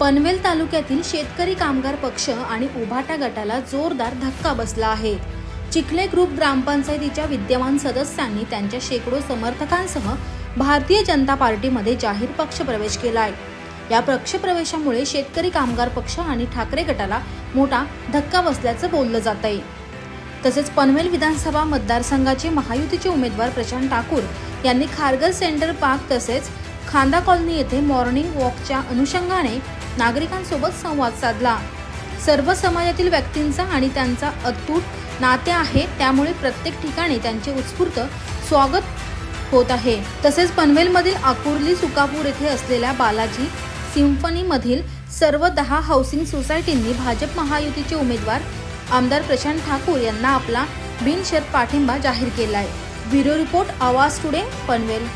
पनवेल तालुक्यातील शेतकरी कामगार पक्ष आणि उभाटा गटाला जोरदार धक्का बसला आहे. चिखले ग्रुप ग्रामपंचायतीच्या विद्यमान सदस्यांनी त्यांच्या शेकडो समर्थकांसह भारतीय जनता पार्टीमध्ये जाहीर पक्ष प्रवेश केला आहे या पक्षप्रवेशामुळे शेतकरी कामगार पक्ष आणि ठाकरे गटाला मोठा धक्का बसल्याचं बोललं जात आहे तसेच पनवेल विधानसभा मतदारसंघाचे महायुतीचे उमेदवार प्रशांत ठाकूर यांनी खारगर सेंटर पार्क तसेच खांदा कॉलनी येथे मॉर्निंग वॉकच्या अनुषंगाने नागरिकांसोबत संवाद साधला. सर्व समाजातील व्यक्तींचा आणि त्यांचा अतूट नाते आहे त्यामुळे प्रत्येक ठिकाणी त्यांचे उत्स्फूर्त स्वागत होत आहे. तसेच पनवेलमधील आकुर्ली सुकापूर येथे असलेल्या बालाजी सिम्फनीमधील सर्व दहा हाऊसिंग सोसायटींनी भाजप महायुतीचे उमेदवार आमदार प्रशांत ठाकूर यांना आपला बिनशर्त पाठिंबा जाहीर केला आहे bureau report Aawaz today Panvel.